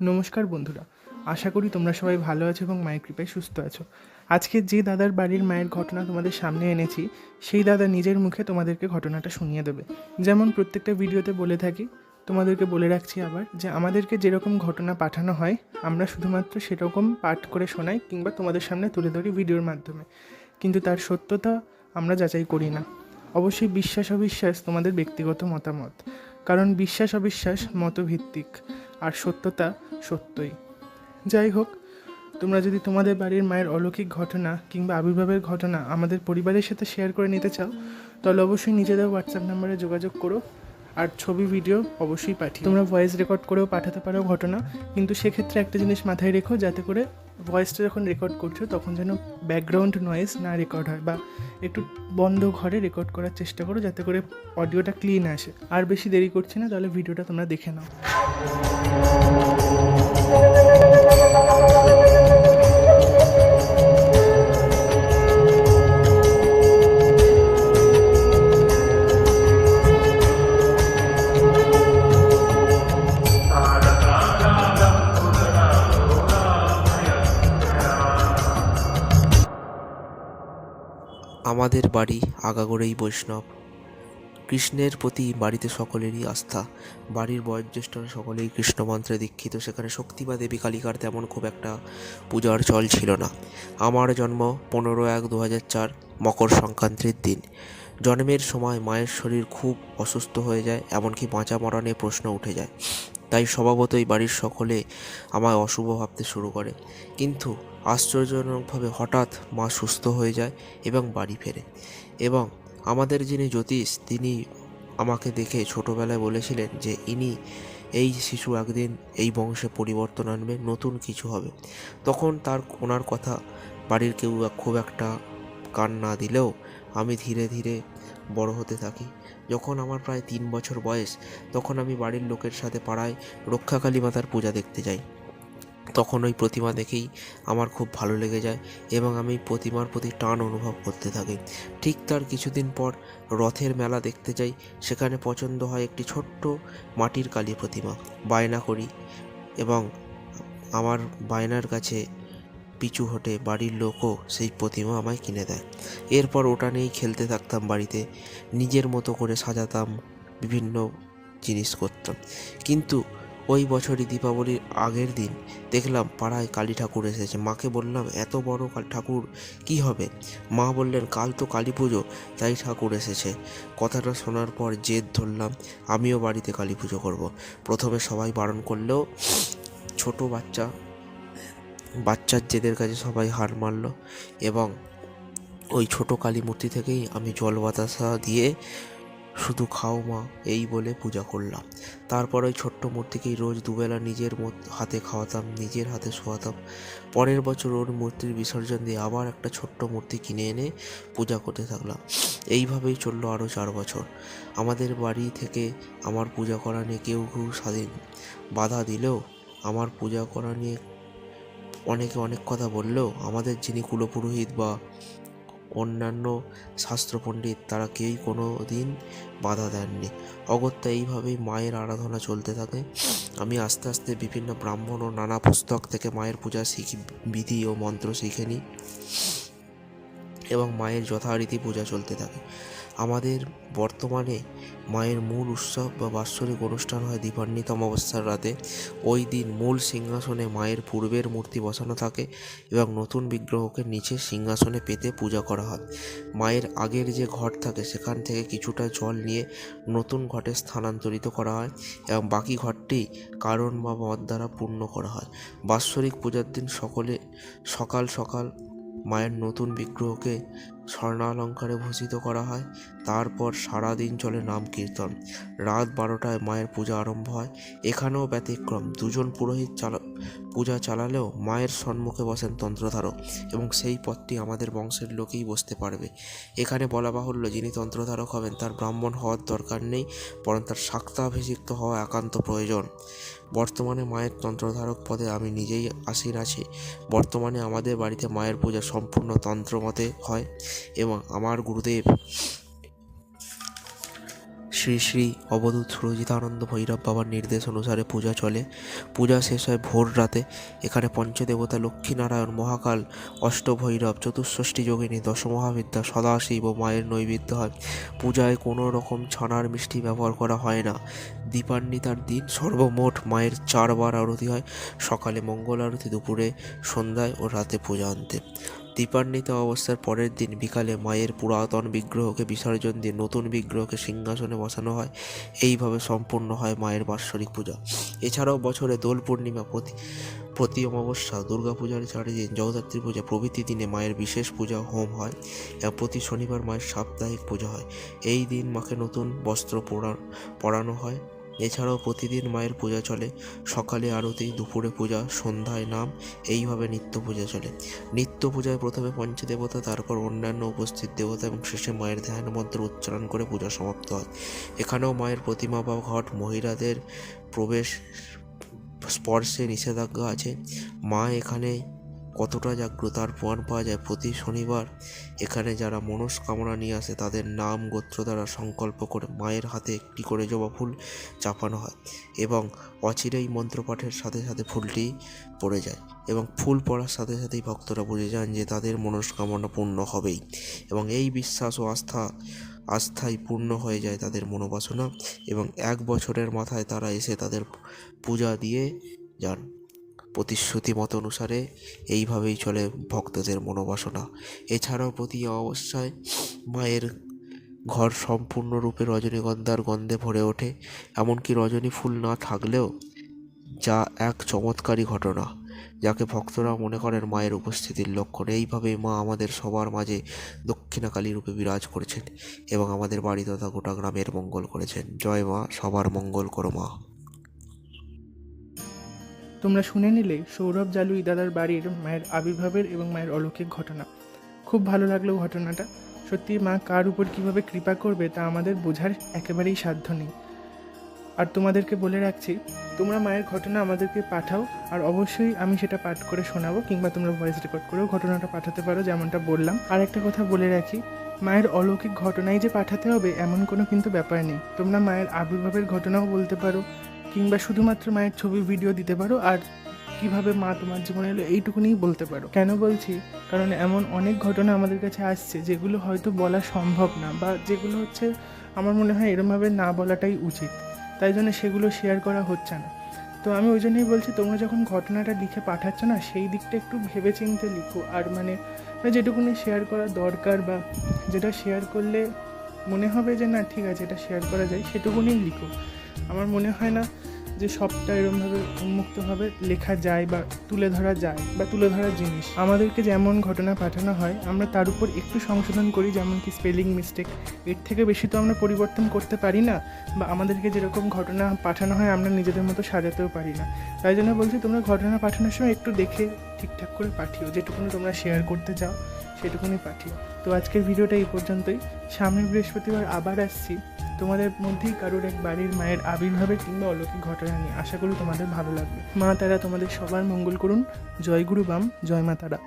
নমস্কার বন্ধুরা, আশা করি তোমরা সবাই ভালো আছো এবং মায়ের কৃপায় সুস্থ আছো। আজকে যে দাদার বাড়ির মায়ের ঘটনা তোমাদের সামনে এনেছি, সেই দাদা নিজের মুখে তোমাদেরকে ঘটনাটা শুনিয়ে দেবে। যেমন প্রত্যেকটা ভিডিওতে বলে থাকি, তোমাদেরকে বলে রাখছি আবার যে আমাদেরকে যেরকম ঘটনা পাঠানো হয়, আমরা শুধুমাত্র সেরকম পাঠ করে শোনাই কিংবা তোমাদের সামনে তুলে ধরি ভিডিওর মাধ্যমে। কিন্তু তার সত্যতা আমরা যাচাই করি না। অবশ্যই বিশ্বাস অবিশ্বাস তোমাদের ব্যক্তিগত মতামত। কারণ বিশ্বাস অবিশ্বাস মতভিত্তিক। আর সত্যতা সত্যই। যাই হোক, তোমরা যদি তোমাদের বাড়ির মায়ের অলৌকিক ঘটনা কিংবা আবির্ভাবের ঘটনা আমাদের পরিবারের সাথে শেয়ার করে নিতে চাও, তাহলে অবশ্যই নিজেদের হোয়াটসঅ্যাপ নাম্বারে যোগাযোগ করো আর ছবি ভিডিও অবশ্যই পাঠিয়ে তোমরা ভয়েস রেকর্ড করেও পাঠাতে পারো ঘটনা, কিন্তু সেক্ষেত্রে একটা জিনিস মাথায় রেখো যাতে করে ভয়েসটা যখন রেকর্ড করছ, তখন যেন ব্যাকগ্রাউন্ড নয়েস না রেকর্ড হয় বা একটু বন্ধ ঘরে রেকর্ড করার চেষ্টা করো যাতে করে অডিওটা ক্লিন আসে। আর বেশি দেরি করছে না, তাহলে ভিডিওটা তোমরা দেখে নাও। আমাদের বাড়ি আগাগোড়াই বৈষ্ণব। কৃষ্ণের প্রতি বাড়িতে সকলেরই আস্থা। বাড়ির বয়োজ্যেষ্ঠরা সকলেই কৃষ্ণ মন্ত্রে দীক্ষিত। সেখানে শক্তি বা দেবী কালিকার তেমন খুব একটা পূজার চল ছিল না। আমার জন্ম পনেরো এক দু হাজার চার, মকর সংক্রান্তির দিন। জন্মের সময় মায়ের শরীর খুব অসুস্থ হয়ে যায়, এমনকি বাঁচা মরা নিয়ে প্রশ্ন উঠে যায়। তাই স্বভাবতই বাড়ির সকলে আমায় অশুভ ভাবতে শুরু করে। কিন্তু আশ্চর্যজনকভাবে হঠাৎ মা সুস্থ হয়ে যায় এবং বাড়ি ফেরে। এবং আমাদের যিনি জ্যোতিষ, তিনি আমাকে দেখে ছোটোবেলায় বলেছিলেন যে, ইনি এই শিশু একদিন এই বংশে পরিবর্তন আনবে, নতুন কিছু হবে। তখন তার ওনার কথা বাড়ির কেউ খুব একটা কান না দিলেও আমি ধীরে ধীরে বড় হতে থাকি। যখন আমার প্রায় তিন বছর বয়স, তখন আমি বাড়ির লোকের সাথে পাড়ায় রক্ষাকালী মাতার পূজা দেখতে যাই। তখন ওই প্রতিমা দেখেই আমার খুব ভালো লেগে যায় এবং আমি প্রতিমার প্রতি টান অনুভব করতে থাকি। ঠিক তার কিছুদিন পর রথের মেলা দেখতে যাই, সেখানে পছন্দ হয় একটি ছোট্ট মাটির কালী প্রতিমা, বায়না করি এবং আমার বায়নার কাছে পিছু হটে বাড়ির লোকও সেই প্রতিমা আমায় কিনে দেয়। এরপর ওটা নিয়েই খেলতে থাকতাম বাড়িতে, নিজের মতো করে সাজাতাম বিভিন্ন জিনিস করতাম কিন্তু ওই বছরই দীপাবলির আগের দিন দেখলাম পাড়ায় কালী ঠাকুর এসেছে। মাকে বললাম, এত বড় ঠাকুর কি হবে? মা বললেন, কাল তো কালী পুজো, তাই ঠাকুর এসেছে। কথাটা শোনার পর জেদ ধরলাম, আমিও বাড়িতে কালী পুজো করব। প্রথমে সবাই বারণ করলেও ছোট বাচ্চা, বাচ্চার জেদের কাছে সবাই হার মারল এবং ওই ছোট কালী মূর্তি থেকেই আমি জল বাতাসা দিয়ে শুধু খাও মা, এই বলে পূজা করলাম। তারপর ওই ছোট্ট মূর্তিকেই রোজ দুবেলা নিজের হাতে খাওয়াতাম, নিজের হাতে শোয়াতাম। পরের বছর ওর মূর্তির বিসর্জন দিয়ে আবার একটা ছোট্ট মূর্তি কিনে এনে পূজা করতে থাকলাম। এইভাবেই চলল আরও চার বছর। আমাদের বাড়ি থেকে আমার পূজা করা নিয়ে কেউ কেউ স্বাধীন। বাধা দিলেও আমার পূজা করা নিয়ে অনেকে অনেক কথা বললেও আমাদের যিনি কুলপুরোহিত বা অন্যান্য শাস্ত্রপণ্ডিত তারা কেউই কোনো দিন বাধা দেননি। অগত্যা এইভাবেই মায়ের আরাধনা চলতে থাকে। আমি আস্তে আস্তে বিভিন্ন ব্রাহ্মণ ও নানা পুস্তক থেকে মায়ের পূজা শিখি, বিধি ও মন্ত্র শিখে নিই এবং মায়ের যথারীতি পূজা চলতে থাকে। আমাদের বর্তমানে মায়ের মূল উৎসব বা বাৎসরিক অনুষ্ঠান হয় দীপান্বিত অমাবস্যার রাতে। ওই দিন মূল সিংহাসনে মায়ের পূর্বের মূর্তি বসানো থাকে এবং নতুন বিগ্রহকে নিচে সিংহাসনে পেতে পূজা করা হয়। মায়ের আগের যে ঘট থাকে সেখান থেকে কিছুটা জল নিয়ে নতুন ঘটে স্থানান্তরিত করা হয় এবং বাকি ঘরটি কারণ বা মত দ্বারা পূর্ণ করা হয়। বাৎসরিক পূজার দিন সকলে সকাল সকাল মায়ের নতুন বিগ্রহকে স্বর্ণালঙ্কারে ভূষিত করা হয়। তারপর সারাদিন চলে নাম কীর্তন। রাত বারোটায় মায়ের পূজা আরম্ভ হয়। এখানেও ব্যতিক্রম। দুজন পুরোহিত চালা পূজা চালালেও মায়ের সম্মুখে বসেন তন্ত্রধারক এবং সেই পথটি আমাদের বংশের লোকেই বসতে পারবে। এখানে বলা বাহুল্য, যিনি তন্ত্রধারক হবেন, তার ব্রাহ্মণ হওয়ার দরকার নেই, বরং তার শাক্তাভিষিক্ত হওয়া একান্ত প্রয়োজন। বর্তমানে মায়ের তন্ত্রধারক পদে আমি নিজেই আসীন আছি। বর্তমানে আমাদের বাড়িতে মায়ের পূজা সম্পূর্ণ তন্ত্রমতে হয়। এবং আমার গুরুদেব শ্রী শ্রী অবধূত সুরজিতানন্দ ভৈরব বাবার নির্দেশ অনুসারে পূজা চলে। পূজা শেষ হয় ভোর রাতে। এখানে পঞ্চদেবতা লক্ষ্মীনারায়ণ মহাকাল, অষ্টভৈরব, চতুষ্ষষ্ঠী যোগিনী, দশমহাবিদ্যা, সদাশিব ও মায়ের নৈবেদ্য হয়। পূজায় কোনো রকম ছানার মিষ্টি ব্যবহার করা হয় না। দীপান্বিতার দিন সর্বমোট মায়ের চারবার আরতি হয়। সকালে মঙ্গল আরতি, দুপুরে সন্ধ্যায় ও রাতে পূজা অন্তে। দীপান্বিত অবস্থার পরের দিন বিকালে মায়ের পুরাতন বিগ্রহকে বিসর্জন দিয়ে নতুন বিগ্রহকে সিংহাসনে বসানো হয়। এইভাবে সম্পূর্ণ হয় মায়ের বাৎসরিক পূজা। এছাড়াও বছরে দোল পূর্ণিমা, প্রতি প্রতি অমাবস্যা দুর্গাপূজার চারিদিন জগদ্ধাত্রী পূজা প্রভৃতি দিনে মায়ের বিশেষ পূজা হোম হয় এবং প্রতি শনিবার মায়ের সাপ্তাহিক পূজা হয়। এই দিন মাকে নতুন বস্ত্র পরা, পরানো হয়। এছাড়াও প্রতিদিন মায়ের পূজা চলে। সকালে আরতি দুপুরে পূজা, সন্ধ্যায় নাম, এইভাবে নিত্য পূজা চলে। নিত্য পূজায় প্রথমে পঞ্চদেবতা, তারপর অন্যান্য উপস্থিত দেবতা এবং শেষে মায়ের ধ্যান মন্ত্র উচ্চারণ করে পূজা সমাপ্ত হয়। এখানেও মায়ের প্রতিমা বা ঘট মহিলাদের প্রবেশ স্পর্শে নিষেধাজ্ঞা আছে। মা এখানে কতটা জাগ্রত তার প্রমাণ পাওয়া যায় প্রতি শনিবার? এখানে যারা মনস্কামনা নিয়ে আসে, তাদের নাম, গোত্র দ্বারা সংকল্প করে মায়ের হাতে একটি করে জবা ফুল চাপানো হয় এবং অচিরেই মন্ত্রপাঠের সাথে সাথে ফুলটি পড়ে যায় এবং ফুল পড়ার সাথে সাথেই ভক্তরা বুঝে যান যে তাদের মনস্কামনা পূর্ণ হবেই এবং এই বিশ্বাস ও আস্থা আস্থায় পূর্ণ হয়ে যায় তাদের মনোবাসনা এবং এক বছরের মাথায় তারা এসে তাদের পূজা দিয়ে যান। প্রতিশ্রুতি মত অনুসারে এইভাবেই চলে ভক্তদের মনোবাসনা। এছাড়াও প্রতি অবস্থায় মায়ের ঘর সম্পূর্ণরূপে রজনীগন্ধার গন্ধে ভরে ওঠে, এমনকি রজনী ফুল না থাকলেও যা এক চমৎকারী ঘটনা, যাকে ভক্তরা মনে করেন মায়ের উপস্থিতির লক্ষণ। এইভাবে মা আমাদের সবার মাঝে দক্ষিণাকালী রূপে বিরাজ করেছেন এবং আমাদের বাড়ি তথা গোটা গ্রামের মঙ্গল করেছেন। জয় মা, সবার মঙ্গল করো মা। তোমরা শুনে নিলে সৌরভ জালু ইদাদার বাড়ির মায়ের আবির্ভাবের এবং মায়ের অলৌকিক ঘটনা। খুব ভালো লাগল ঘটনাটা। সত্যি মা কার উপর কীভাবে কৃপা করবে তা আমাদের বোঝার একেবারেই সাধ্য নেই। আর তোমাদেরকে বলে রাখছি, তোমরা মায়ের ঘটনা আমাদেরকে পাঠাও আর অবশ্যই আমি সেটা পাঠ করে শোনাবো কিংবা তোমরা ভয়েস রেকর্ড করেও ঘটনাটা পাঠাতে পারো যেমনটা বললাম। আর একটা কথা বলে রাখি, মায়ের অলৌকিক ঘটনাই যে পাঠাতে হবে এমন কোনো কিন্তু ব্যাপার নেই। তোমরা মায়ের আবির্ভাবের ঘটনাও বলতে পারো কিংবা শুধুমাত্র মায়ের ছবি ভিডিও দিতে পারো, আর কীভাবে মা তোমার জীবনে এলো এইটুকুনিই বলতে পারো। কেন বলছি? কারণ এমন অনেক ঘটনা আমাদের কাছে আসছে, যেগুলো হয়তো বলা সম্ভব না, বা যেগুলো হচ্ছে আমার মনে হয় এরমভাবে না বলাটাই উচিত। তাই জন্য সেগুলো শেয়ার করা হচ্ছে না। তো আমি ওই জন্যই বলছি, তোমরা যখন ঘটনাটা লিখে পাঠাচ্ছ না, সেই দিকটা একটু ভেবে চিন্তে লিখো। আর মানে মানে যেটুকুনি শেয়ার করা দরকার বা যেটা শেয়ার করলে মনে হবে যে না, ঠিক আছে, এটা শেয়ার করা যায়, সেটুকুনি লিখো। আমার মনে হয় না যে সবটা এরমভাবে উন্মুক্তভাবে লেখা যায় বা তুলে ধরা যায় বা তুলে ধরার জিনিস। আমাদেরকে যেমন ঘটনা পাঠানো হয়, আমরা তার উপর একটু সংশোধন করি, যেমন কি স্পেলিং মিস্টেক। এর থেকে বেশি তো আমরা পরিবর্তন করতে পারি না বা আমাদেরকে যেরকম ঘটনা পাঠানো হয়, আমরা নিজেদের মতো সাজাতেও পারি না। তাই জন্য বলছি, তোমরা ঘটনা পাঠানোর সময় একটু দেখে ঠিকঠাক করে পাঠিও। যেটুকুনি তোমরা শেয়ার করতে চাও, সেটুকুনি পাঠিও। তো আজকের ভিডিওটা এই পর্যন্তই। সামনের বৃহস্পতিবার আবার আসছি। তোমাদের মধ্যেই কারোর এক বাড়ির মায়ের আবির্ভাবে কিংবা অলৌকিক ঘটনা নিয়ে। আশা করি তোমাদের ভালো লাগবে। মা তারা তোমাদের সবার মঙ্গল করুন। জয় গুরু বাম জয় মা তারা।